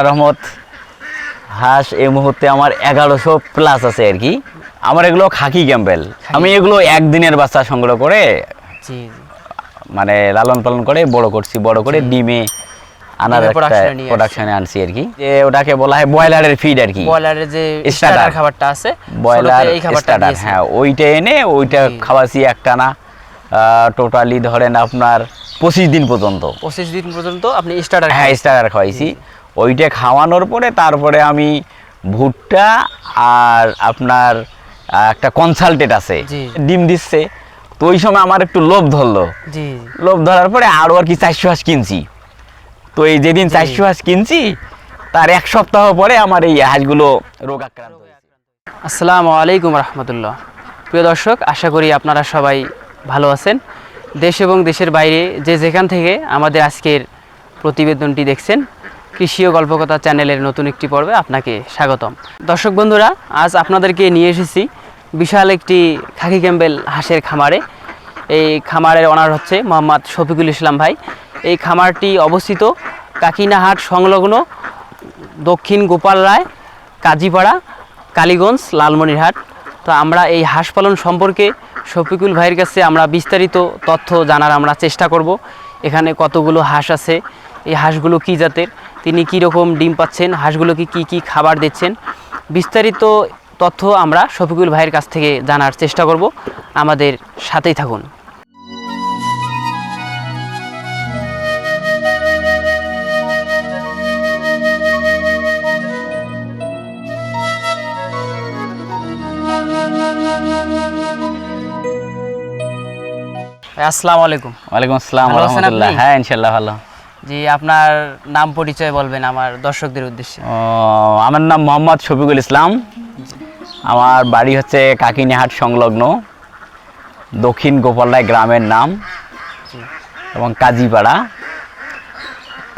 আল্লাহ রহমত হাঁস এই মুহূর্তে আমার এগারোশো প্লাস আছে আর কি। আমার এগুলো খাকি ক্যাম্পেল। আমি এগুলো একদিনের বাচ্চা সংগ্রহ করে মানে লালন পালন করে বড় করছি বড় করে ডিমে আনার। প্রোডাকশনে আনছি আর কি। যে ওটাকে বলা হয় ব্রয়লারের ফিড আর কি। ব্রয়লারের যে স্টার্টার খাবারটা আছে স্টার্টার হ্যাঁ ওইটা এনে ওইটা। খাওয়াছি একটানা টোটালি ধরেন আপনার পঁচিশ দিন পর্যন্ত। পঁচিশ দিন পর্যন্ত আপনি স্টার্টার হ্যাঁ স্টার্টার খাওয়াইছি। ওইটা খাওয়ানোর পরে তারপরে আমি ভুট্টা আর আপনার একটা কনসালটেন্ট আছে ডিম দিচ্ছে। তো ওই সময় আমার একটু লোভ ধরলো। লোভ ধরার পরে আরও আর কি চারশো হাঁস কিনছি। তো এই যেদিন চারশো হাঁস কিনছি তার এক সপ্তাহ পরে আমার এই হাঁসগুলো রোগ আক্রান্ত আসসালামু আলাইকুম রহমতুল্লাহ। প্রিয় দর্শক আশা করি আপনারা সবাই ভালো আছেন। দেশ এবং দেশের বাইরে যে যেখান থেকে আমাদের আজকের প্রতিবেদনটি দেখছেন কৃষি ও গল্পকথা চ্যানেলের নতুন একটি পর্বে আপনাকে স্বাগতম। দর্শক বন্ধুরা, আজ আপনাদেরকে নিয়ে এসেছি বিশাল একটি খাকি ক্যাম্বেল হাঁসের খামারে। এই খামারের অনার হচ্ছে মোহাম্মদ শফিকুল ইসলাম ভাই। এই খামারটি অবস্থিত কাকিনাহাট সংলগ্ন দক্ষিণ গোপাল রায়, কাজীপাড়া, কালীগঞ্জ, লালমনিরহাট। তো আমরা এই হাঁস পালন সম্পর্কে শফিকুল ভাইয়ের কাছে আমরা বিস্তারিত তথ্য জানার আমরা চেষ্টা করব। এখানে কতগুলো হাঁস আছে, এই হাঁসগুলো কী জাতের তিনি কী রকম ডিম পাচ্ছেন হাঁসগুলোকে কি কি খাবার দিচ্ছেন? বিস্তারিত তথ্য আমরা শফিকুল ভাইয়ের কাছ থেকে জানার চেষ্টা করব। আমাদের সাথেই থাকুন। আসসালামু আলাইকুম। ওয়ালাইকুম আসসালাম হ্যাঁ ইনশাল্লাহ ভালো। জি আপনার নাম পরিচয় বলবেন আমার দর্শকদের উদ্দেশ্যে। আমার নাম মোহাম্মদ শফিকুল ইসলাম। আমার বাড়ি হচ্ছে কাকিনিহাট সংলগ্ন দক্ষিণ গোপালরায় গ্রামের নাম এবং কাজীপাড়া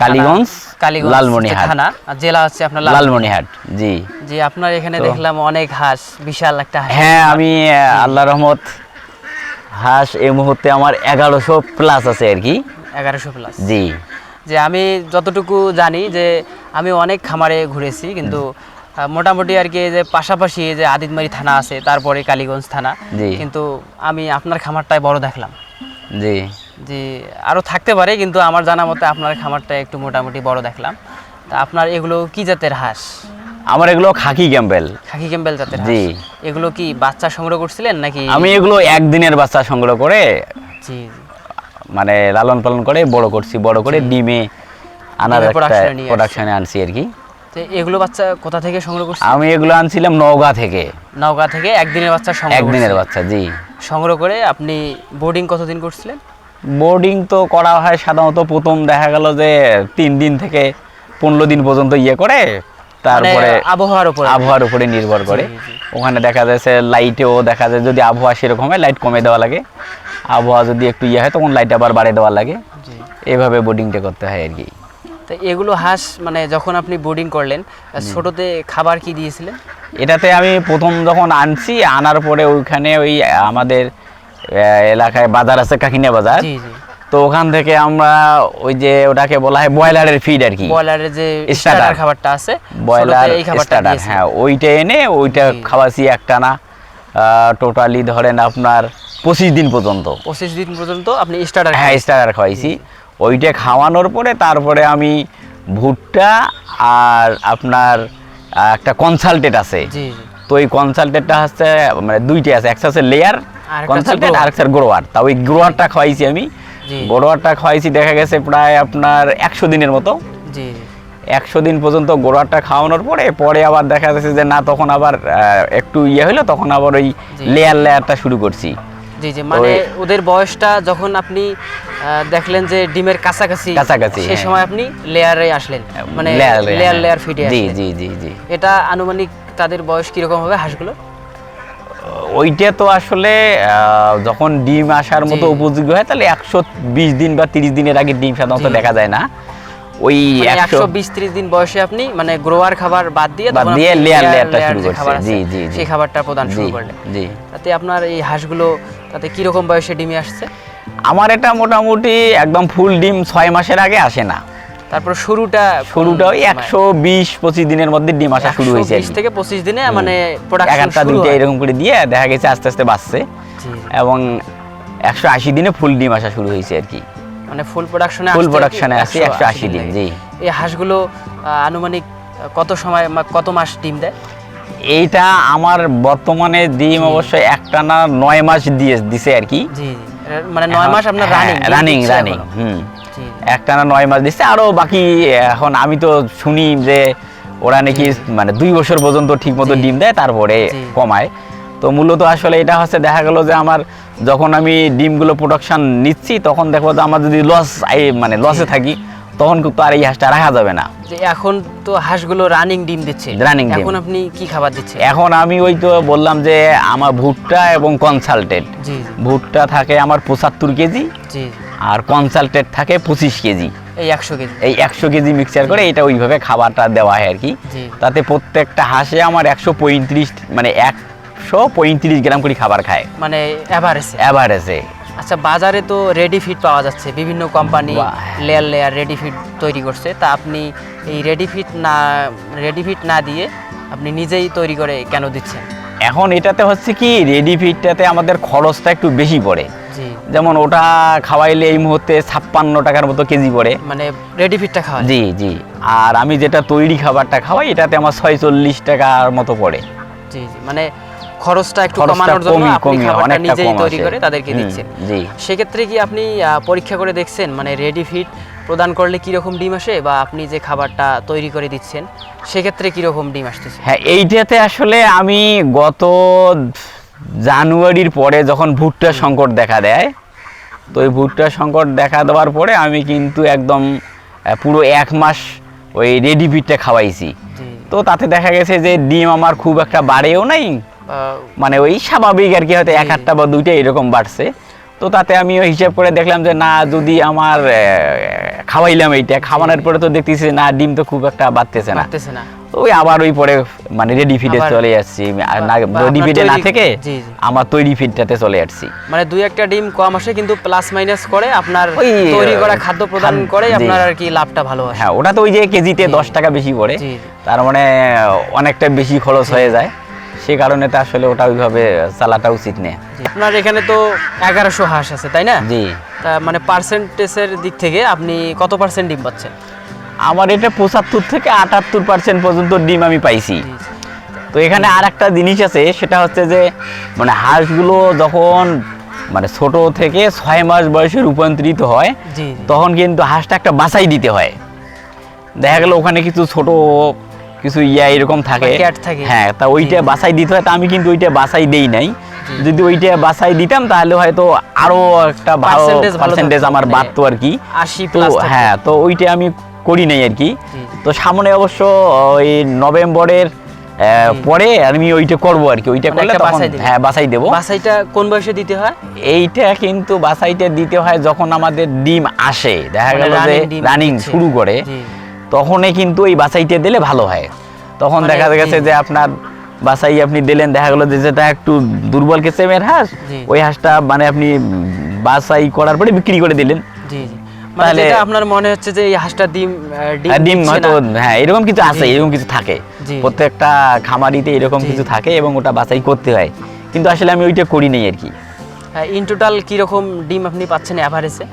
কালীগঞ্জ কালীগঞ্জ লালমনিহাট। থানা জেলা হচ্ছে আপনার লালমনিহাট। জি। জি আপনার এখানে দেখলাম অনেক হাঁস বিশাল একটা হাঁস। হ্যাঁ আমি আল্লাহ রহমত হাঁস এই মুহূর্তে আমার এগারোশো প্লাস আছে আর কি। এগারোশো প্লাস জি। যে আমি যতটুকু জানি যে আমি অনেক খামারে ঘুরেছি কিন্তু মোটামুটি আর কি যে পাশাপাশি যে আদিতমারি থানা আছে তারপরে কালীগঞ্জ থানা কিন্তু আমি আপনার খামারটাই বড় দেখলাম। জি। যে আরও থাকতে পারে কিন্তু আমার জানা মতে আপনার খামারটা একটু মোটামুটি বড় দেখলাম। তা আপনার এগুলো কি জাতের হাঁস? আমার এগুলো খাকি ক্যাম্পেল খাকি ক্যাম্বেল জাতের জি। এগুলো কি বাচ্চা সংগ্রহ করছিলেন নাকি? আমি এগুলো একদিনের বাচ্চা সংগ্রহ করে জি জি। মানে লালন পালন করে বড় করছি বড় করে ডিমে আনার। প্রোডাকশনে আনছি আর কি। এগুলো বাচ্চা কোথা থেকে সংগ্রহ করছেন আমি এগুলো আনছিলাম নওগাঁ থেকে। নওগাঁ থেকে একদিনের বাচ্চা সংগ্রহ একদিনের বাচ্চা জি। সংগ্রহ করে আপনি বোর্ডিং কতদিন করছিলেন? বোর্ডিং তো করা হয় সাধারণত প্রথম দেখা গেল যে তিন দিন থেকে পনেরো দিন পর্যন্ত ইয়ে করে তারপরে মানে আবহাওয়ার উপরে। আবহাওয়ার উপরে নির্ভর করে। ওখানে দেখা যাচ্ছে লাইটেও দেখা যায় যদি আবহাওয়া সেরকম হয় লাইট কমে দেওয়া লাগে। আবহাওয়া যদি একটু ইয়ে হয় তখন লাইট আবার বাড়িয়ে দেওয়া লাগে। জি। এইভাবে বোর্ডিংটা করতে হয় আর কি। তো এগুলো হাঁস মানে যখন আপনি বোর্ডিং করলেন ছোটতে খাবার কি দিয়েছিলেন? এটাতে আমি প্রথম যখন আনছি আনার পরে ওইখানে ওই আমাদের এলাকায় বাজার আছে কাকিনা বাজার। তো ওখান থেকে আমরা ওই যে ওটাকে বলা হয় ব্রয়লারের ফিড আর কি। ব্রয়লারের যে স্টার্টার খাবারটা আছে ব্রয়লার এই খাবারটা হ্যাঁ ওইটা এনে ওইটা। খাওয়াছি একটানা। টোটালি ধরেন আপনার পঁচিশ দিন পর্যন্ত। পঁচিশ দিন পর্যন্ত আপনি স্টার্টার হ্যাঁ স্টার্টার খাওয়াইছি। ওইটা খাওয়ানোর পরে তারপরে আমি ভুট্টা আর আপনার একটা কনসালটেন্ট আছে। তো ওই কনসালটেন্টটা হচ্ছে মানে দুইটা আছে একটা হচ্ছে লেয়ার আর কনসালটেন্ট আর একটা গ্রোয়ার তা ওই গ্রোয়ারটা খাওয়াইছি আমি। জি। গ্রোয়ারটা খাওয়াইছি দেখা গেছে প্রায় আপনার একশো দিনের মতো। একশো দিন পর্যন্ত গোড়াটা খাওয়ানোর পরে পরে আবার দেখা যাচ্ছে যে না তখন আবার একটু ইয়ে হলো তখন আবার ওই লেয়ার লেয়ারটা শুরু করছি। জি জি। মানে ওদের বয়সটা যখন আপনি দেখলেন যে ডিমের কাছাকাছি কাছাকাছি, সেই হ্যাঁ। সময় আপনি লেয়ারে আসলেন। মানে লেয়ার লেয়ার লেয়ার ফিটে জি জি জি জি। এটা আনুমানিক তাদের বয়স কীরকম হবে হাঁসগুলো ওইটা তো আসলে যখন ডিম আসার মতো। উপযোগী হয় তাহলে একশো বিশ দিন বা তিরিশ দিনের আগে ডিম সাধারণত দেখা যায় না। ওই মানে একশো বিশ ত্রিশ দিন বয়সে আপনি মানে গ্রোয়ার খাবার বাদ দিয়ে বাদ দিয়ে layerটা layer শুরু করছে। জি, জি। সেই খাবারটা প্রদান শুরু করলেন। জি। তাতে আপনার এই হাঁসগুলো তাতে কীরকম বয়সে ডিমে আসছে? আমার এটা মোটামুটি একদম ফুল ডিম ছয় মাসের আগে আসে না। তারপর শুরুটা শুরুটা ওই একশো বিশ পঁচিশ দিনের মধ্যে ডিম আসা শুরু হয়েছে। 120 থেকে পঁচিশ দিনে মানে একটা দুইটা এরকম করে দিয়ে দেখা গেছে আস্তে আস্তে বাড়ছে। এবং একশো আশি দিনে ফুল ডিম আসা শুরু হয়েছে আর কি। মানে ফুল প্রোডাকশনে ফুল প্রোডাকশনে আছে একশো আশি দিন জি। এই হাঁসগুলো আনুমানিক কত সময় কত মাস ডিম দেয়? এইটা আমার বর্তমানে ডিম অবশ্যই একটা না নয় মাস দিয়ে দিছে আর কি। মানে নয় মাস আপনার রানিং রানিং রানিং হুম। একটা না নয় মাস দিচ্ছে। আরও বাকি এখন আমি তো শুনি যে ওরা নাকি মানে দুই বছর পর্যন্ত ঠিক মতো ডিম দেয় তারপরে কমায়। তো মূলত আসলে এটা হচ্ছে দেখা গেল যে আমার যখন আমি ডিমগুলো প্রোডাকশন নিচ্ছি তখন দেখব যে আমার যদি লস মানে লসে থাকি তখন কিন্তু আর এই হাঁসটা রাখা যাবে না। যে এখন তো হাঁসগুলো রানিং ডিম দিচ্ছে। Running ডিম। এখন আপনি কি খাবার দিচ্ছেন? এখন আমি ওই তো বললাম যে আমার ভুট্টা এবং কনসালটেড জি ভুট্টা থাকে আমার পঁচাত্তর কেজি জি আর কনসালটেড থাকে পঁচিশ কেজি। এই একশো কেজি। এই একশো কেজি মিক্সচার করে এটা ওইভাবে খাবারটা দেওয়া হয় আর কি। তাতে প্রত্যেকটা হাঁসে আমার একশো পঁয়ত্রিশ মানে একশো পঁয়ত্রিশ গ্রাম করে খাবার খায়। মানে এভারেজে অ্যাভারেজে আচ্ছা বাজারে তো রেডি ফিড পাওয়া যাচ্ছে বিভিন্ন company layer layer ready feed তৈরি করছে। তা আপনি এই রেডি ফিড না রেডি ফিড না দিয়ে আপনি নিজেই তৈরি করে কেন দিচ্ছেন? এখন এটাতে হচ্ছে কি রেডি ফিডটাতে আমাদের খরচটা একটু বেশি পড়ে। যেমন ওটা খাওয়াইলে এই মুহূর্তে ছাপ্পান্ন টাকার মতো কেজি পড়ে। মানে রেডি ফিডটা খাওয়া জি জি। আর আমি যেটা তৈরি খাবারটা খাওয়াই এটাতে আমার ছয়চল্লিশ টাকার মতো পড়ে। জি জি। মানে খরচটা একটু কমানোর জন্য আপনি খাবারটা নিজেই তৈরি করে তাদেরকে দিচ্ছেন। জি। সেক্ষেত্রে কি আপনি পরীক্ষা করে দেখছেন? মানে রেডি ফিড প্রদান করলে কীরকম ডিম আসে বা আপনি যে খাবারটা তৈরি করে দিচ্ছেন সেক্ষেত্রে কীরকম ডিম আসতেছে? হ্যাঁ এইটাতে আসলে আমি গত জানুয়ারির পরে যখন ভুট্টা সংকট দেখা দেয় তো ওই ভুট্টা সংকট দেখা দেওয়ার পরে আমি কিন্তু একদম পুরো এক মাস ওই রেডি পিটটা খাওয়াইছি। তো তাতে দেখা গেছে যে ডিম আমার খুব একটা বাড়েও নাই মানে ওই স্বাভাবিক আর কি হয়তো এক। আটটা বা দুইটা এরকম বাড়ছে। তো তাতে আমি ওই হিসাব করে দেখলাম যে না যদি আমার খাওয়াইলাম এইটা খাওয়ানোর পরে তো দেখতেছি না ডিম তো খুব একটা বাড়তেছে না। ওই আবার ওই পরে মানে রেডি ফিডে চলে আসছি। আর না রেডি ফিডে না থেকে। আমার তৈরি ফিডটাতে চলে আসছি। মানে দুই একটা ডিম কম আসে কিন্তু প্লাস মাইনাস করে আপনার ওই, তৈরি করা খাদ্য প্রদান করে আপনার আর কি লাভটা ভালো আসে। হ্যাঁ ওটা তো ওই যে কেজিতে দশ টাকা বেশি পড়ে। তার মানে অনেকটা বেশি খরচ হয়ে যায়। সে কারণে তো আসলে ওটা ওইভাবে চালাটা উচিত নেই। আপনার এখানে তো এগারোশো হাঁস আছে তাই না? জি। তা মানে পার্সেন্টেজের দিক থেকে আপনি কত পার্সেন্ট ডিম পাচ্ছেন? আমার এটা পঁচাত্তর থেকে আটাত্তর পার্সেন্ট পর্যন্ত ডিম আমি পাইছি। তো এখানে আর একটা জিনিস আছে সেটা হচ্ছে যে মানে হাঁসগুলো যখন মানে ছোট থেকে ছয় মাস বয়সে রূপান্তরিত হয়। তখন কিন্তু হাঁসটা একটা বাছাই দিতে হয়। দেখা গেল ওখানে কিছু ছোট কিছু ইয়া এরকম থাকে। হ্যাঁ তা ওইটা জি। বাছাই দিতে হয় তা আমি কিন্তু ওইটা বাছাই দেই নাই। যদি ওইটা বাছাই দিতাম তাহলে হয়তো আরও একটা ভালো পার্সেন্টেজ আমার মানে বাড়তো আর কি। তো হ্যাঁ তো ওইটা আমি করি নাই আর কি। তো সামনে অবশ্য ওই নভেম্বরের পরে আমি ওইটা করব আর কি। ওইটা মানে করলে তখন হ্যাঁ বাছাই দেবো। বাসাইটা কোন বয়সে দিতে হয়? এইটা কিন্তু বাছাইটা দিতে হয় যখন আমাদের ডিম আসে। দেখা মানে গেল যে রানিং শুরু করে। তখনই কিন্তু এই বাছাইটা দিলে ভালো হয়। তখন মানে দেখা গেছে যে আপনার বাছাই আপনি দিলেন দেখা গেলো যে যেটা একটু দুর্বল কেসেমের হাঁস ওই হাঁসটা মানে আপনি বাছাই করার পরে বিক্রি করে দিলেন। জি জি। মানে তাহলে- আপনার মনে হচ্ছে যে এই হাঁসটা ডিম ডিম হয়তো হ্যাঁ এরকম কিছু আছে এরকম কিছু থাকে। প্রত্যেকটা খামারিতে এরকম কিছু থাকে এবং ওটা বাছাই করতে হয়। কিন্তু আসলে আমি ওইটা করি নাই আর কি। ইন টোটাল কি রকম ডিম আপনি পাচ্ছেন এভারেজে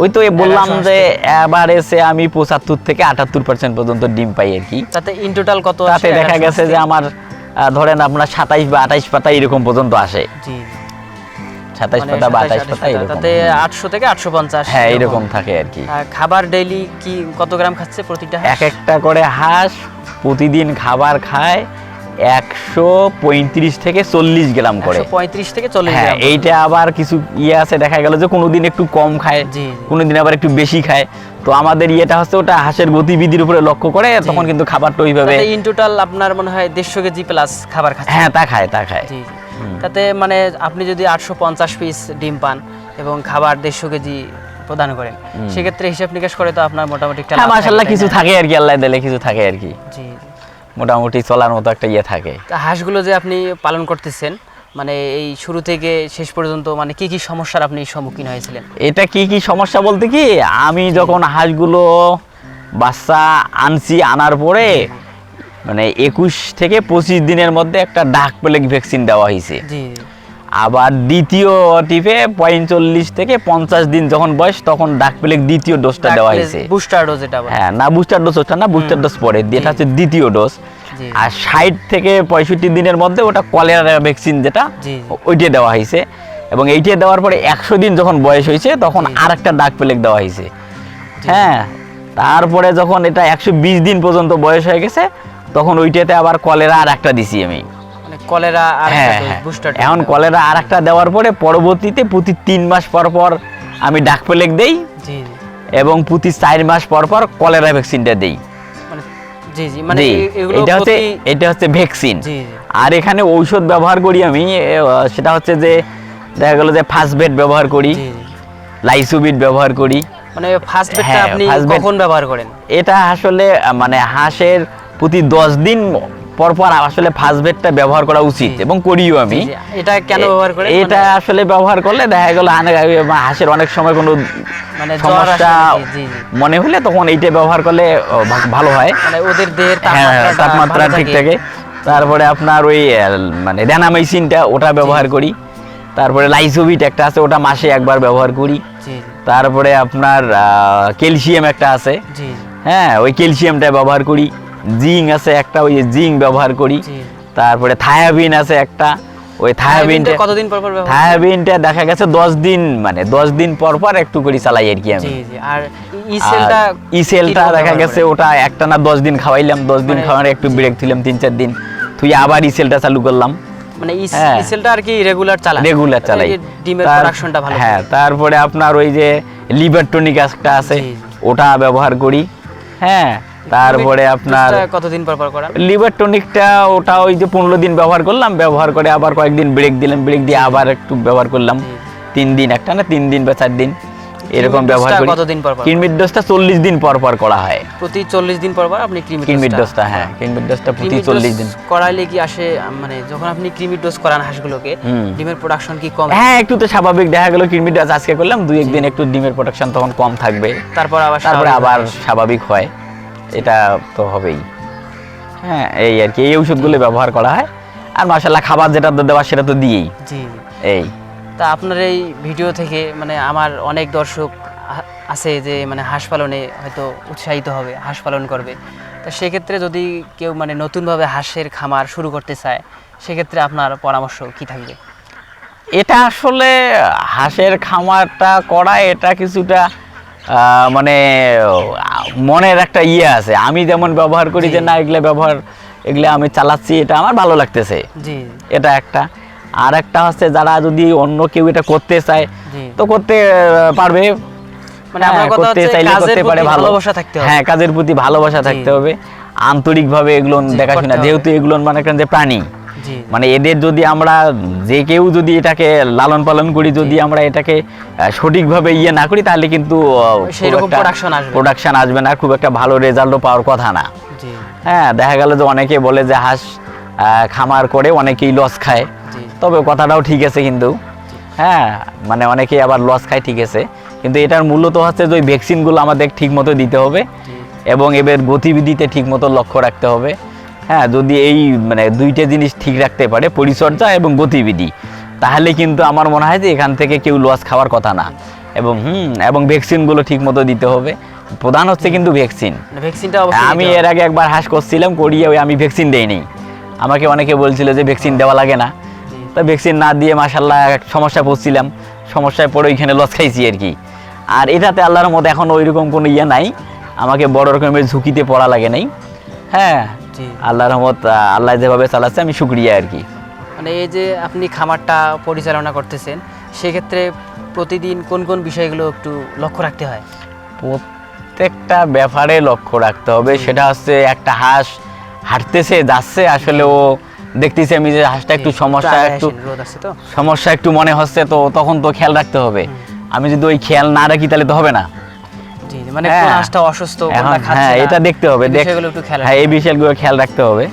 ওই তো বললাম যে এভারেজে আমি পঁচাত্তর থেকে আটাত্তর পার্সেন্ট পর্যন্ত ডিম পাই আর কি। তাতে ইন টোটাল কত তাতে দেখা গেছে যে আমার ধরেন আপনার সাতাইশ বা আঠাইশ পাতা এরকম পর্যন্ত আসে। সাতাইশ মানে পাতা বা 27, আঠাইশ পাতা পাতা। এরকম। তাতে আটশো থেকে আটশো পঞ্চাশ হ্যাঁ এরকম। থাকে আর কি। খাবার ডেইলি কি কত গ্রাম খাচ্ছে প্রতিটা এক একটা করে হাঁস প্রতিদিন খাবার খায়। একশো পঁয়ত্রিশ থেকে চল্লিশ গ্রাম করে। 135 থেকে চল্লিশ হ্যাঁ এইটা আবার কিছু ইয়ে আছে দেখা গেল যে কোনোদিন একটু কম খায়। কোনোদিন আবার একটু বেশি খায়। তো আমাদের ইয়েটা হচ্ছে ওটা হাঁসের গতিবিধির উপরে লক্ষ্য করে তখন কিন্তু খাবারটা ওইভাবে তাতে ইন টোটাল আপনার মনে হয় দেড়শো কেজি প্লাস খাবার খাচ্ছে। হ্যাঁ তা খায় তা খায়। তাতে মানে আপনি যদি আটশো পঞ্চাশ পিস ডিম পান এবং খাবার দেড়শো কেজি প্রদান করেন সেক্ষেত্রে হিসাব নিকাশ করে তো আপনার মোটামুটি হ্যাঁ মাসাল্লাহ কিছু থাকে আর কি আল্লাহ দিলে কিছু থাকে আর কি। জি। মোটামুটি চলার মতো একটা ইয়ে থাকে। তা হাঁসগুলো যে আপনি পালন করতেছেন মানে এই শুরু থেকে শেষ পর্যন্ত মানে কি কি সমস্যার আপনি সম্মুখীন হয়েছিলেন? এটা কি কি সমস্যা বলতে কি আমি যখন হাঁসগুলো বাচ্চা আনছি আনার পরে মানে একুশ থেকে পঁচিশ দিনের মধ্যে একটা ডাক প্লেগ ভ্যাকসিন দেওয়া হয়েছে। জি। আবার দ্বিতীয় টিপে পঁয়তাল্লিশ থেকে পঞ্চাশ দিন যখন বয়স তখন ডাক প্লেগ দ্বিতীয় ডোজটা দেওয়া হয়েছে। বুস্টার ডোজ এটা হ্যাঁ না বুস্টার ডোজ ওটা না বুস্টার ডোজ পরে। এটা হচ্ছে দ্বিতীয় ডোজ আর ষাট থেকে পঁয়ষট্টি দিনের মধ্যে ওটা কলেরা ভ্যাকসিন যেটা ওইটা দেওয়া হয়েছে। এবং এইটা দেওয়ার পরে একশো দিন যখন বয়স হয়েছে তখন আর একটা ডাক পেলেক দেওয়া হয়েছে। হ্যাঁ তারপরে যখন এটা একশো বিশ দিন পর্যন্ত বয়স হয়ে গেছে তখন ওইটাতে আবার কলেরা আর একটা দিছি আমি। কলেরা আর হ্যাঁ হ্যাঁ। বুস্টার এখন কলেরা আর একটা দেওয়ার পরে পরবর্তীতে প্রতি তিন মাস পর পর আমি ডাক পেলেক দেই এবং প্রতি চার মাস পর পর কলেরা ভ্যাকসিনটা দেই। মানে মানে এটা হচ্ছে এটা হচ্ছে ভ্যাকসিন আর এখানে ঔষধ ব্যবহার করি আমি সেটা হচ্ছে যে দেখা গেলো যে ফার্স্ট বেড ব্যবহার করি জি ব্যবহার করি। মানে ফার্স্ট বেডটা হ্যাঁ, আপনি কখন ব্যবহার করেন? এটা আসলে মানে হাঁসের প্রতি দশ দিন পর পর আসলে ফার্স্ট বেডটা ব্যবহার করা উচিত এবং করিও আমি। এটা কেন ব্যবহার করেন? এটা মানে- আসলে ব্যবহার করলে দেখা গেলো আনে- হাঁসের অনেক সময় কোনো মানে সমস্যা। মনে হলে তখন এইটা ব্যবহার করলে ভালো হয়। মানে ওদের দেহের হ্যাঁ তাপমাত্রা ঠিক থাকে। তারপরে আপনার ওই মানে ড্যানামাইসিনটা ওটা ব্যবহার করি। তারপরে লাইসোভিট একটা আছে ওটা মাসে একবার ব্যবহার করি। তারপরে আপনার ক্যালসিয়াম একটা আছে। হ্যাঁ ওই ক্যালসিয়ামটা ব্যবহার করি। জিঙ্ক আছে একটা ওই জিঙ্ক ব্যবহার করি। তারপরে থায়াবিন আছে একটা ওই থায়াবিনটা কতদিন পর পর থায়াবিনটা দেখা গেছে দশ দিন মানে দশ দিন পর পর একটু করে চালাই আর কি আমি। জি জি। আর ইসেলটা ইসেলটা দেখা গেছে ওটা একটা না দশ দিন খাওয়াইলাম দশ দিন মানে- খাওয়ার একটু ব্রেক দিলাম তিন চার দিন। তুই আবার ইসেলটা চালু করলাম। মানে হ্যাঁ। ইসেলটা আর কি রেগুলার চালান? রেগুলার চালাই। ডিমের প্রোডাকশনটা ভালো হ্যাঁ তারপরে আপনার ওই যে লিভার টনিক একটা আছে জি, জি। ওটা ব্যবহার করি। হ্যাঁ। তারপরে আপনার কতদিন পর পর করান লিভার টনিকটা ওটা ওই যে পনেরো দিন ব্যবহার করলাম ব্যবহার করে আবার কয়েকদিন ব্রেক দিলাম ব্রেক দিয়ে আবার একটু ব্যবহার করলাম। তিন দিন একটা না তিন দিন বা চার দিন এরকম ব্যবহার করি। কতদিন পর পর? কিডনির ডোজটা চল্লিশ দিন পর পর করা হয়। প্রতি চল্লিশ দিন পর পর আপনি ক্রিমি কিডনির ডোজটা হ্যাঁ কিডনির ডোজটা প্রতি ক্রিমির চল্লিশ ডোজ দিন। করাইলে কি আসে মানে যখন আপনি ক্রিমির ডোজ করান হাঁসগুলোকে। ডিমের প্রোডাকশন কি কম? হ্যাঁ একটু তো স্বাভাবিক দেখা গেল কিডনির ডোজ আজকে করলাম দুই একদিন একটু ডিমের প্রোডাকশন তখন কম থাকবে। তারপর আবার তারপরে আবার স্বাভাবিক হয়। এটা তো হবেই। হ্যাঁ এই আর কি এই ওষুধগুলো ব্যবহার করা হয়। আর মাসাল্লাহ খাবার যেটা দেওয়া সেটা তো দিয়েই। জি। এই। তা আপনার এই ভিডিও থেকে মানে আমার অনেক দর্শক আছে যে মানে হাঁস পালনে হয়তো উৎসাহিত হবে হাঁস পালন করবে। তা সেক্ষেত্রে যদি কেউ মানে নতুনভাবে হাঁসের খামার শুরু করতে চায় সেক্ষেত্রে আপনার পরামর্শ কি থাকবে? এটা আসলে হাঁসের খামারটা করা এটা কিছুটা মানে মনের একটা ইয়ে আছে। আমি যেমন ব্যবহার করি যে না এগুলো ব্যবহার এগুলো আমি চালাচ্ছি এটা আমার ভালো লাগতেছে। এটা একটা। আর একটা হচ্ছে যারা যদি অন্য কেউ এটা করতে চায় তো করতে পারবে। মানে হ্যাঁ, করতে চাইলে কাজের করতে পারে প্রতি ভালোবাসা থাকতে হবে। হ্যাঁ কাজের প্রতি ভালোবাসা থাকতে হবে। আন্তরিকভাবে এগুলো দেখাশোনা যেহেতু এগুলো মানে একটা যে প্রাণী মানে এদের যদি আমরা যে কেউ যদি এটাকে লালন পালন করি যদি আমরা এটাকে সঠিকভাবে ইয়ে না করি তাহলে কিন্তু। প্রোডাকশন আসবে না। খুব একটা ভালো রেজাল্টও পাওয়ার কথা না। হ্যাঁ দেখা গেল যে অনেকে বলে যে হাঁস খামার করে অনেকেই লস খায়। তবে কথাটাও ঠিক আছে কিন্তু। হ্যাঁ মানে অনেকেই আবার লস খায় ঠিক আছে। কিন্তু এটার মূলত হচ্ছে যে ওই ভ্যাকসিনগুলো আমাদের ঠিক মতো দিতে হবে এবং এদের গতিবিধিতে ঠিক মতো লক্ষ্য রাখতে হবে। হ্যাঁ যদি এই মানে দুইটা জিনিস ঠিক রাখতে পারে পরিচর্যা এবং গতিবিধি তাহলে কিন্তু আমার মনে হয় যে এখান থেকে কেউ লস খাওয়ার কথা না। এবং হুম এবং ভ্যাকসিনগুলো ঠিক মতো দিতে হবে। প্রধান হচ্ছে কিন্তু ভ্যাকসিন। মানে ভ্যাকসিনটা আমি এর আগে একবার হাঁস করছিলাম করিয়ে ওই আমি ভ্যাকসিন দেইনি। আমাকে অনেকে বলছিল যে ভ্যাকসিন দেওয়া লাগে না। তা ভ্যাকসিন না দিয়ে মাসাল্লাহ সমস্যা পড়ছিলাম। সমস্যায় পড়ে ওইখানে লস খাইছি আর কি। আর এটাতে আল্লাহর মধ্যে এখন ওই রকম কোনো ইয়ে নাই। আমাকে বড় রকমের ঝুঁকিতে পড়া লাগে নাই। হ্যাঁ জি। আল্লাহর রহমত আল্লাহ যেভাবে চালাচ্ছে আমি শুক্রিয়া আর কি। মানে এই যে আপনি খামারটা পরিচালনা করতেছেন সেক্ষেত্রে প্রতিদিন কোন কোন বিষয়গুলো একটু লক্ষ্য রাখতে হয়? প্রত্যেকটা ব্যাপারে লক্ষ্য রাখতে হবে। সেটা হচ্ছে একটা হাঁস হাঁটতেছে যাচ্ছে আসলে ও দেখতেছি আমি যে হাঁসটা একটু সমস্যা একটু সমস্যা একটু মনে হচ্ছে তো তখন তো খেয়াল রাখতে হবে। আমি যদি ওই খেয়াল না রাখি তাহলে তো হবে না। মানে কোন হ্যাঁ। অসুস্থ কোনটা খাচ্ছে হ্যাঁ এটা দেখতে হবে বিষয়গুলো একটু খেয়াল হ্যাঁ এই বিষয়গুলো খেয়াল রাখতে হবে।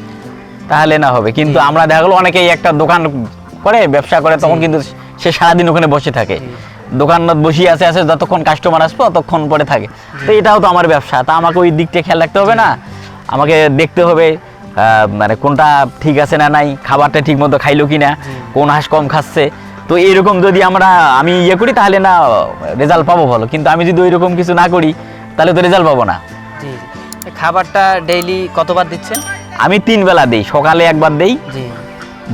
তাহলে না হবে। কিন্তু আমরা দেখা গেলো অনেকেই একটা দোকান করে ব্যবসা করে তখন কিন্তু সে সারাদিন ওখানে বসে থাকে। জি। দোকানত বসিয়ে আছে আছে যতক্ষণ কাস্টমার আসবে ততক্ষণ পরে থাকে। তো এটাও তো আমার ব্যবসা। তা আমাকে ওই দিকটা খেয়াল রাখতে হবে না? আমাকে দেখতে হবে আহ, মানে কোনটা ঠিক আছে না নাই খাবারটা ঠিক মতো খাইলো কি না কোন হাঁস কম খাচ্ছে। তো এইরকম যদি আমরা আমি ইয়ে করি তাহলে না রেজাল্ট পাবো ভালো। কিন্তু আমি যদি ওইরকম কিছু না করি তাহলে তো রেজাল্ট পাবো না। জি খাবারটা ডেইলি কতবার দিচ্ছেন? আমি তিন বেলা দিই। সকালে একবার দেই জি।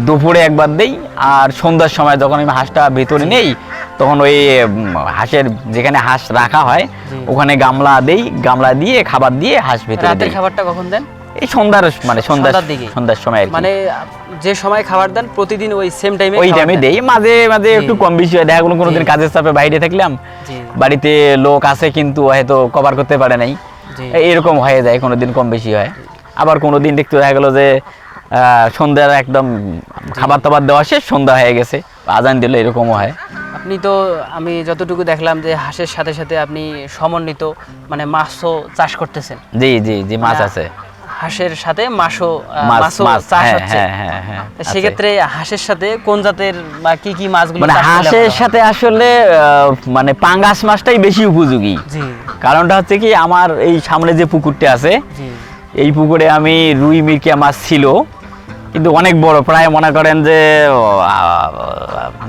দুপুরে একবার দেই আর সন্ধ্যার সময় যখন আমি হাঁসটা ভেতরে নেই তখন ওই হাঁসের যেখানে হাঁস রাখা হয় ওখানে গামলা দেই গামলা দিয়ে খাবার দিয়ে হাঁস ভেতরে রাতের খাবারটা কখন দেন? এই সন্ধ্যার মানে সন্ধ্যার দিকে? সন্ধ্যার সময় আর মানে যে সময় খাবার দেন প্রতিদিন ওই সেম টাইমে ওই টাইমে দেই। মাঝে মাঝে একটু কম বেশি হয়। দেখা কোনো কোনো দিন কাজের চাপে বাইরে থাকলাম। বাড়িতে লোক আছে কিন্তু হয়তো কভার করতে পারে নাই। এরকম হয়ে যায় কোনো দিন কম বেশি হয়। আবার কোনো দিন দেখতে দেখা গেলো যে সন্ধ্যার একদম খাবার টাবার দেওয়া শেষ সন্ধ্যা হয়ে গেছে। আজান দিলে এরকমও হয়। আপনি তো আমি যতটুকু দেখলাম যে হাঁসের সাথে সাথে আপনি সমন্বিত মানে মাছও চাষ করতেছেন। জি জি জি মাছ হ্যাঁ, আছে। হাঁসের সাথে মাছও মাছও চাষ হ্যাঁ হচ্ছে। হ্যাঁ হ্যাঁ হ্যাঁ। সেক্ষেত্রে হাঁসের সাথে কোন জাতের বা কি কি মাছগুলো মানে হাঁসের সাথে আসলে মানে পাঙ্গাস মাছটাই বেশি উপযোগী। জি। কারণটা হচ্ছে কি আমার এই সামনে যে পুকুরটা আছে জি। এই পুকুরে আমি রুই মিরকিয়া মাছ ছিল। কিন্তু অনেক বড় প্রায় মনে করেন যে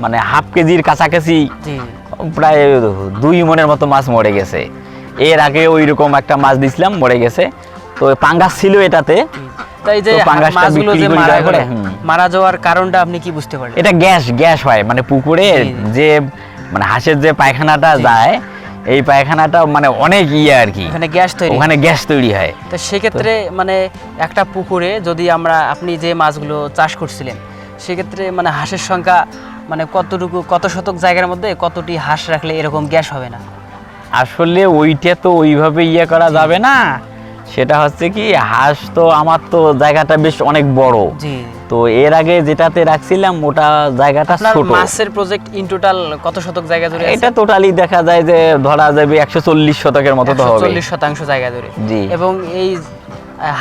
মানে হাফ কেজির কাছাকাছি প্রায় দুই মনের মতো মাছ মরে গেছে। এর আগে ওই রকম একটা মাছ দিছিলাম মরে গেছে। তো পাঙ্গাস ছিল এটাতে। জি। তা এই যে মাছগুলো যে মারা গেল। মারা যাওয়ার কারণটা আপনি কি বুঝতে পারলেন? এটা গ্যাস গ্যাস হয় মানে পুকুরে। যে মানে হাঁসের যে পায়খানাটা যায় এই পায়খানাটা মানে অনেক ইয়ে আর কি। ওখানে গ্যাস তৈরি ওখানে গ্যাস তৈরি হয়। তো সেক্ষেত্রে মানে একটা পুকুরে যদি আমরা আপনি যে মাছগুলো চাষ করছিলেন সেক্ষেত্রে মানে হাঁসের সংখ্যা মানে কতটুকু কত শতক জায়গার মধ্যে কতটি হাঁস রাখলে এরকম গ্যাস হবে না? আসলে ওইটা তো ওইভাবে ইয়ে করা যাবে না। সেটা হচ্ছে কি হাঁস তো আমার তো জায়গাটা বেশ অনেক বড়। তো এর আগে যেটাতে রাখছিলাম ওটা জায়গাটা ছোট। মাছের প্রজেক্ট ইন টোটাল কত শতক জায়গা জুড়ে এটা টোটালি দেখা যায় যে ধরা যাবে একশো চল্লিশ শতকের মতো তো হবে। চল্লিশ শতাংশ জায়গা জুড়ে। জি। এবং এই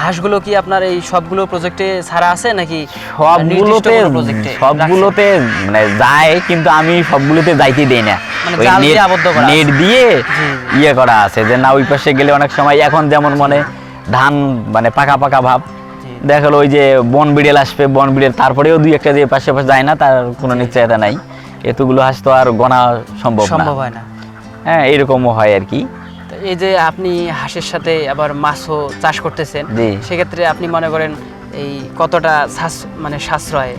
হাঁসগুলো কি আপনার এই সবগুলো প্রজেক্টে ছাড়া আছে নাকি সবগুলোতে সবগুলোতে মানে যায় কিন্তু আমি সবগুলোতে যাইতে দেই না। মানে দিয়ে নেট দিয়ে জি, ইয়ে করা আছে যে না ওই পাশে গেলে অনেক সময় এখন যেমন মানে ধান মানে পাকা পাকা ভাব। জি। দেখা ওই যে বন বিড়েল আসবে বন বিড়েল তারপরেও দুই একটা যে পাশে পাশে যায় না তার কোনো নিশ্চয়তা নাই। এতগুলো হাঁস তো আর গোনা সম্ভব না। সম্ভব হয় না। হ্যাঁ এরকমও হয় আর কি। এই যে আপনি হাঁসের সাথে আবার মাছও চাষ করতেছেন জি। সেক্ষেত্রে আপনি মনে করেন এই কতটা সাশ্র- মানে সাশ্রয়?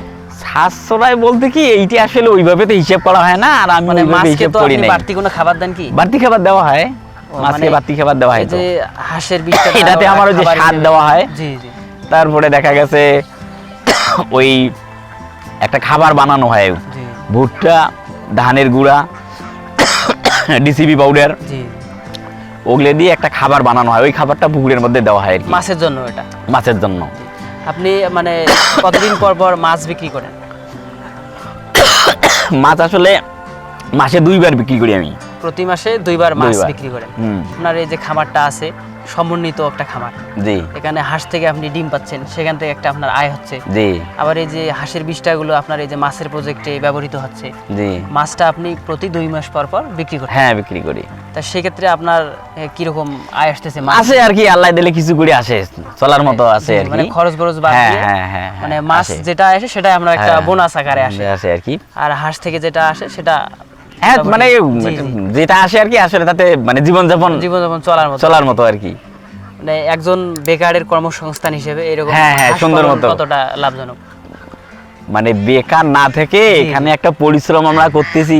সাশ্রয় বলতে কি এইটা আসলে ওইভাবে তো হিসেব করা হয় না আর আমি মানে মাছকে তো আপনি বাড়তি কোনো খাবার দেন কি? বাড়তি খাবার দেওয়া হয়। মাছকে মানে বাড়তি খাবার দেওয়া হয় যে হাঁসের বীজটা এটাতে আমার যে দেওয়া হয়। জি জি। তারপরে দেখা গেছে ওই একটা খাবার বানানো হয়। ভুট্টা ধানের গুঁড়া ডিসিবি পাউডার জি। ওগুলো দিয়ে একটা খাবার বানানো হয়। ওই খাবারটা পুকুরের মধ্যে দেওয়া হয় আর কি। মাছের জন্য এটা? মাছের জন্য। আপনি মানে কতদিন পর পর মাছ বিক্রি করেন? মাছ আসলে মাসে দুইবার বিক্রি করি আমি। প্রতি মাসে দুইবার মাছ বিক্রি করেন। আপনার এই যে খামারটা আছে সমন্বিত একটা খামার। জি। এখানে হাঁস থেকে আপনি ডিম পাচ্ছেন সেখান থেকে একটা আপনার আয় হচ্ছে। জি। আবার এই যে হাঁসের বিষটাগুলো আপনার এই যে মাছের প্রজেক্টে ব্যবহৃত হচ্ছে জি। মাছটা আপনি প্রতি দুই মাস পর পর বিক্রি করেন হ্যাঁ বিক্রি করি। তা সেক্ষেত্রে আপনার কীরকম আয় আসতেছে মাছ? আসে আর কি আল্লাহ দিলে কিছু করে আসে চলার মতো আছে আর কি মানে কি। খরচ বরচ বাদ হ্যাঁ দিয়ে হ্যাঁ হ্যাঁ মানে হ্যাঁ, মাছ যেটা আসে সেটা আমরা একটা হ্যাঁ, বোনাস আকারে আসে। আসে আর কি। আর হাঁস থেকে যেটা আসে সেটা হ্যাঁ মানে। যেটা আসে আর কি আসলে তাতে মানে জীবনযাপন জীবনযাপন চলার মতো। চলার মতো আর কি। মানে একজন বেকারের কর্মসংস্থান হিসেবে এরকম হ্যাঁ, হ্যাঁ, সুন্দর মতো। কতটা লাভজনক? মানে বেকার না থেকে এখানে একটা পরিশ্রম আমরা করতেছি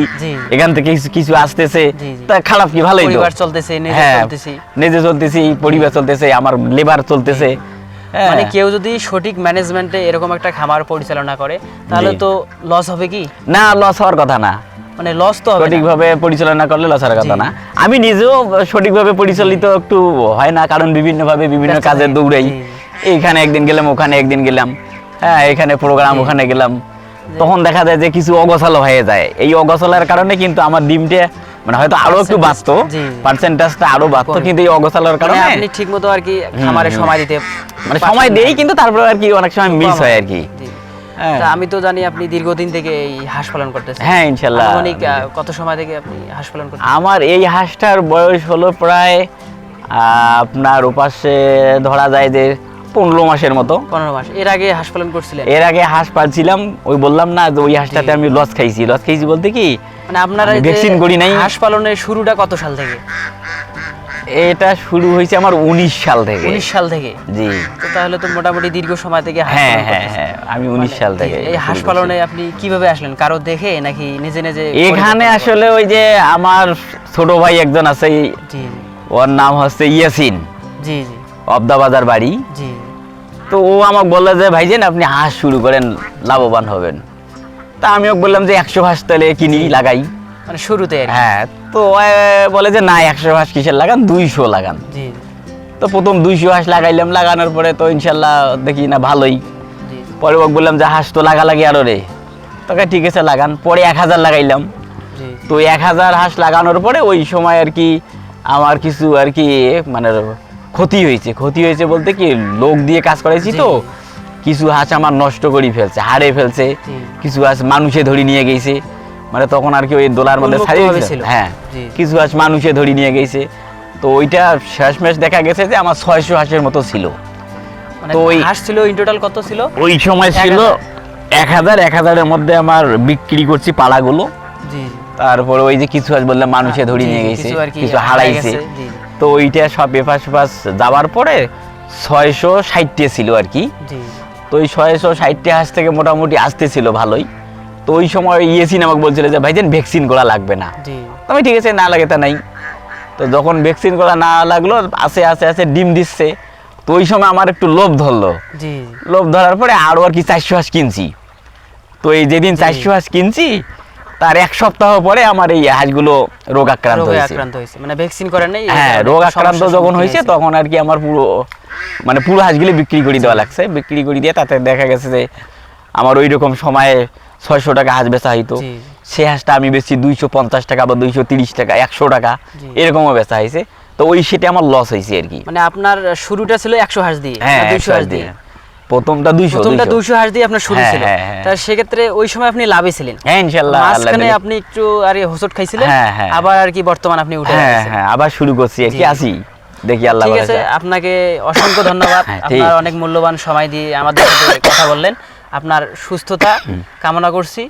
এখান থেকে কিছু কিছু আসতেছে। তা খারাপ কি? ভালোই তো। পরিবার চলতেছে নিজে হ্যাঁ চলতেছি। নিজে চলতেছি পরিবার চলতেছে আমার লেবার চলতেছে। মানে কেউ যদি সঠিক ম্যানেজমেন্টে এরকম একটা খামার পরিচালনা করে তাহলে তো লস হবে কি? না লস হওয়ার কথা না। মানে লস তো। সঠিকভাবে পরিচালনা করলে লস হওয়ার কথা না। আমি নিজেও সঠিকভাবে পরিচালিত একটু হয় না কারণ বিভিন্ন ভাবে বিভিন্ন কাজে দৌড়াই। এইখানে একদিন গেলাম ওখানে একদিন গেলাম। হ্যাঁ এখানে প্রোগ্রাম ওখানে গেলাম। তখন দেখা যায় যে কিছু অগোছালো হয়ে যায়। এই অগোছালার কারণে কিন্তু আমার ডিমটা মানে হয়তো আরও একটু বাঁচতো পার্সেন্টেজটা আরও বাঁচতো কিন্তু এই অগোছালোর মানে কারণে। আপনি ঠিক মতো আর কি খামারে সময় দিতে মানে সময় দেই কিন্তু তারপরে আর কি অনেক সময় মিস হয় আর কি। হ্যাঁ। আমি তো জানি আপনি দীর্ঘদিন থেকে এই হাঁস পালন করতেছেন। হ্যাঁ, ইনশাল্লাহ। আনুমানিক, আহ, কত সময় থেকে আপনি হাঁস পালন করতেছেন? আমার এই হাঁসটার বয়স হলো প্রায় আপনার ওপাশে ধরা যায় যে পনেরো মাসের মতো। পনেরো মাস। এর আগে হাঁস পালন করছিলেন? এর আগে হাঁস পালছিলাম ওই বললাম না যে ওই হাঁসটাতে আমি লস খাইছি। লস খাইছি বলতে কি মানে আপনারা vaccine করি নাই। হাঁস পালনের শুরুটা কত সাল থেকে? এটা শুরু হয়েছে আমার উনিশ সাল থেকে। উনিশ সাল থেকে? জি। তো তাহলে তো মোটামুটি দীর্ঘ সময় থেকে হ্যাঁ হ্যাঁ হ্যাঁ আমি উনিশ মানে সাল থেকে এই হাঁস পালনে আপনি কীভাবে আসলেন? কারও দেখে নাকি নিজে নিজে এখানে আসলে ওই যে আমার ছোট ভাই একজন আছে জি। ওর নাম হচ্ছে ইয়াসিন। জি জি। অবদাবাজার বাড়ি। জি। তো ও আমাকে বলল যে ভাইজান আপনি হাঁস শুরু করেন লাভবান হবেন। তা আমি ওকে বললাম যে একশো হাঁস তাহলে কিনি লাগাই। মানে শুরুতে হ্যাঁ তো বলে যে না একশো হাঁস কিসের লাগান? দুইশো লাগান। তো প্রথম দুইশো হাঁস লাগাইলাম লাগানোর পরে তো ইনশাল্লাহ দেখি না ভালোই। পরে ওকে বললাম যে হাঁস তো লাগা লাগে আরও রে। তোকে ঠিক আছে লাগান। পরে এক হাজার লাগাইলাম। তো এক হাজার হাঁস লাগানোর পরে ওই সময় আর কি আমার কিছু আর কি মানে ক্ষতি হয়েছে। ক্ষতি হয়েছে বলতে কি লোক দিয়ে কাজ করাইছি তো। কিছু হাঁস আমার নষ্ট করে ফেলছে হারে ফেলছে। কিছু হাঁস মানুষে ধরে নিয়ে গেছে। মানে তখন আর কি ওই দোলার মধ্যে ছাড়িয়ে। হ্যাঁ কিছু হাঁস মানুষে ধরে নিয়ে গেছে। তো ওইটা শেষমেশ দেখা গেছে যে আমার ছয়শো হাঁসের মতো ছিল। মানে তো ওই- হাঁস ছিল ইন টোটাল কত ছিল? ওই সময় এক ছিল হাজার। এক হাজার এক হাজারের মধ্যে আমার বিক্রি করছি পালাগুলো তারপরে ওই যে কিছু হাঁস বললাম মানুষে ধরে নিয়ে গেছে কিছু হারাইছে। তো ওইটা সব এপাশ পাশ যাওয়ার পরে ছয়শো ষাটটে ছিল আর কি। তো ওই ছয়শো ষাটটি হাঁস থেকে মোটামুটি আসতেছিল ভালোই। তো ওই সময় ইয়েসিন আমাকে বলছিল যে ভাইজান ভ্যাকসিন করা লাগবে না। আমি ঠিক আছে না লাগে তা নাই। তো যখন ভ্যাকসিন করা না লাগল আসে আসে আসে ডিম দিচ্ছে। তো ওই সময় আমার একটু লোভ ধরলো। লোভ ধরার পরে আরও আর কি চারশো হাঁস কিনছি। তো এই যেদিন। চারশো হাঁস কিনছি তার এক সপ্তাহ পরে আমার এই হাঁসগুলো রোগ আক্রান্ত হয়েছে। আক্রান্ত হয়েছে। মানে ভ্যাকসিন করেন নাই হ্যাঁ রোগ আক্রান্ত যখন হয়েছে। তখন আর কি আমার পুরো মানে পুরো হাঁসগুলো বিক্রি করে দেওয়া লাগছে। বিক্রি করে দিয়ে তাতে দেখা গেছে যে আমার ওই রকম সময়ে ছয়শো টাকা হাঁস বেচা হইতো। সে হাঁসটা আমি বেশি দুইশো পঞ্চাশ টাকা বা দুইশো তিরিশ টাকা একশো টাকা এরকমও বেচা হয়েছে। তো ওই সেটা আমার লস হয়েছে আর কি। মানে আপনার শুরুটা ছিল একশো হাঁস দিয়ে হ্যাঁ দুইশো হাঁস দিয়ে? প্রথমটা দুইশো প্রথমটা দুইশো। হাঁস দিয়ে আপনার শুরু হ্যাঁ, ছিল। হ্যাঁ, হ্যাঁ। সেক্ষেত্রে ওই সময় আপনি লাভে ছিলেন। হ্যাঁ মাঝখানে আপনি একটু আর হোঁচট খাইছিলেন। আবার আর কি বর্তমান আপনি উঠে হ্যাঁ হ্যাঁ আবার শুরু করছি। কি আসি? দেখি আল্লাহ ঠিক আছে আপনাকে অসংখ্য ধন্যবাদ। আপনার অনেক মূল্যবান সময় দিয়ে আমাদের সাথে কথা বললেন। আপনার সুস্থতা কামনা করছি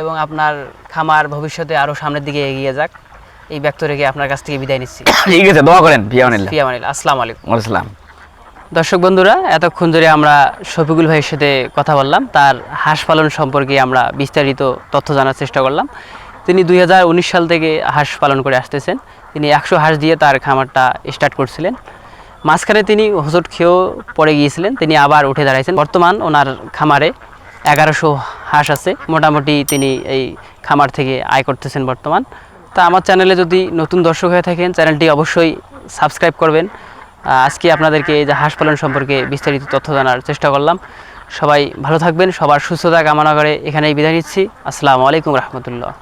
এবং আপনার খামার ভবিষ্যতে আরও সামনের দিকে এগিয়ে যাক। এই ব্যক্ত রেখে আপনার কাছ থেকে বিদায় নিচ্ছি। ঠিক আছে দোয়া করেন ফিয়ামানিল্লাহ ফিয়ামানিল আসসালামু আলাইকুম। আসসালাম। দর্শক বন্ধুরা, এতক্ষণ ধরে আমরা শফিকুল ভাইয়ের সাথে কথা বললাম। তার হাঁস পালন সম্পর্কে আমরা বিস্তারিত তথ্য জানার চেষ্টা করলাম। তিনি দুই হাজার উনিশ সাল থেকে হাঁস পালন করে আসতেছেন। তিনি একশো হাঁস দিয়ে তার খামারটা স্টার্ট করছিলেন। মাঝখানে তিনি হোঁচট খেয়েও পড়ে গিয়েছিলেন। তিনি আবার উঠে দাঁড়াইছেন। বর্তমান ওনার খামারে এগারোশো হাঁস আছে। মোটামুটি তিনি এই খামার থেকে আয় করতেছেন বর্তমান। তা আমার চ্যানেলে যদি নতুন দর্শক হয়ে থাকেন চ্যানেলটি অবশ্যই সাবস্ক্রাইব করবেন। আজকে আপনাদেরকে এই যে হাঁস পালন সম্পর্কে বিস্তারিত তথ্য জানার চেষ্টা করলাম। সবাই ভালো থাকবেন, সবার সুস্থতা কামনা করে এখানেই বিদায় নিচ্ছি। আসসালামু আলাইকুম রহমতুল্লাহ।